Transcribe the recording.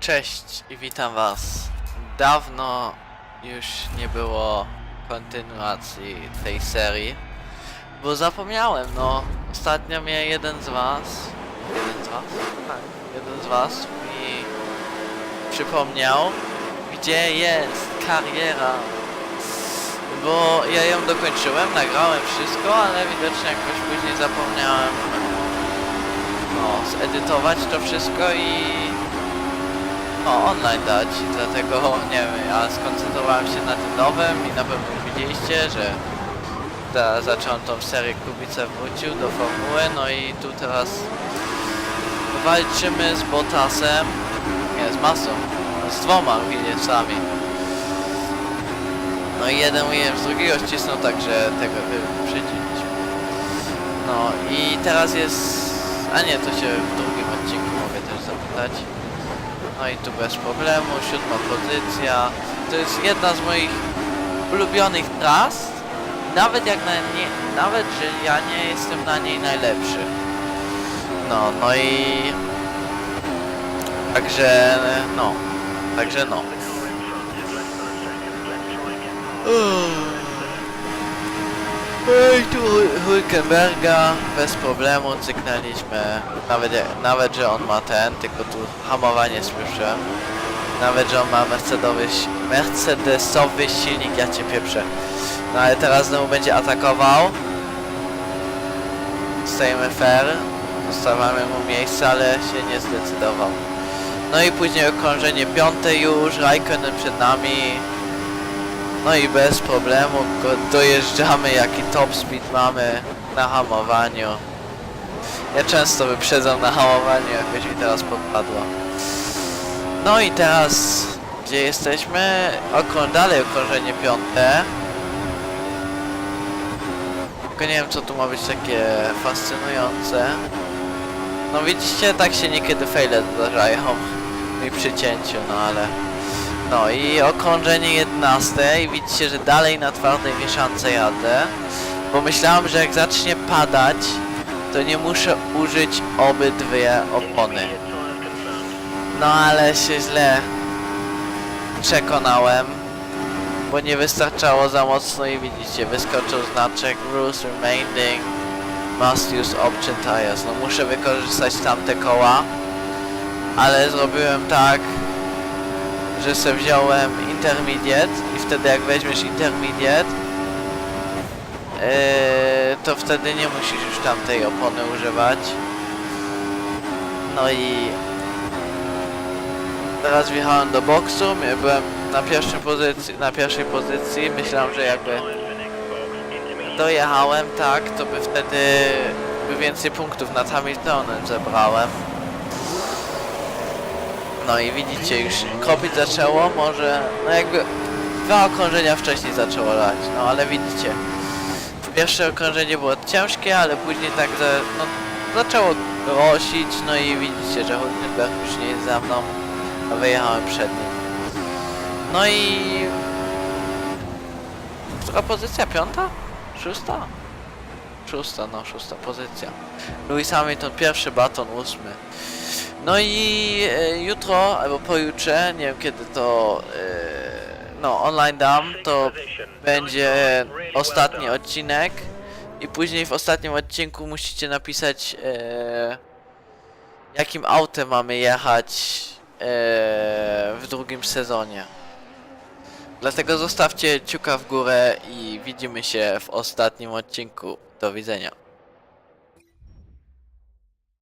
Cześć i witam was. Dawno już nie było kontynuacji tej serii, bo zapomniałem, no ostatnio mnie jeden z was, jeden z was? Tak, jeden z was mi przypomniał, gdzie jest kariera, bo ja ją dokończyłem, nagrałem wszystko, ale widocznie jakoś później zapomniałem no, zedytować to wszystko i no, online dać, dlatego nie wiem, ja skoncentrowałem się na tym nowym i na pewno widzieliście, że ta, zacząłem tą serię Kubica wrócił do formuły, no i tu teraz walczymy z Botasem, z Masą, z dwoma Williamsami. No i jeden Williams drugiego ścisnął, także tego wyprzedziliśmy. No i teraz jest, a nie, to się w drugim odcinku mogę też zapytać. No i tu bez problemu, siódma pozycja. To jest jedna z moich ulubionych tras. Nawet jak na nie, nawet że ja nie jestem na niej najlepszy. No, no i także no, także no. Ej, tu Hul- Hulkenberga bez problemu cyknęliśmy. Nawet, nawet, że on ma ten, tylko tu hamowanie słyszę. Nawet, że on ma mercedowy, mercedesowy silnik, ja cię pieprzę. No ale teraz znowu będzie atakował. Stajemy fair. Zostawiamy mu miejsce, ale się nie zdecydował. No i później okrążenie piąte już, Raikkonen przed nami. No i bez problemu dojeżdżamy, jaki top speed mamy na hamowaniu. Ja często wyprzedzam na hamowaniu, jakoś mi teraz podpadło. No i teraz, gdzie jesteśmy? Okrą dalej okrążenie piąte. Tylko nie wiem, co tu ma być takie fascynujące. No widzicie, tak się niekiedy fejle zdarzają mi przy cięciu, no ale... No i okrążenie 11 i widzicie, że dalej na twardej mieszance jadę. Bo myślałem, że jak zacznie padać, to nie muszę użyć obydwie opony. No ale się źle przekonałem, bo nie wystarczało za mocno i widzicie, wyskoczył znaczek Rules Remaining Must use option tires. No muszę wykorzystać tamte koła, ale zrobiłem tak, że se wziąłem intermediate i wtedy jak weźmiesz intermediate yy, to wtedy nie musisz już tamtej opony używać. No i teraz wjechałem do boksu byłem na pierwszej pozycji na pierwszej pozycji myślałem, że jakby dojechałem tak, to by wtedy by więcej punktów nad Hamiltonem zebrałem no i widzicie, już kropić zaczęło, może, no jakby dwa okrążenia wcześniej zaczęło lać, no ale widzicie. Pierwsze okrążenie było ciężkie, ale później tak za, no, zaczęło rosić, no i widzicie, że Hulkenberg już nie jest za mną, a wyjechałem przed nim. No i... Która pozycja? Piąta? Szósta? Szósta, no szósta pozycja. Lewis Hamilton pierwszy, baton ósmy. No i e, jutro, albo pojutrze, nie wiem kiedy to e, no online dam, to będzie ostatni odcinek i później w ostatnim odcinku musicie napisać e, jakim autem mamy jechać w drugim sezonie. Dlatego zostawcie ciuka w górę i widzimy się w ostatnim odcinku. Do widzenia.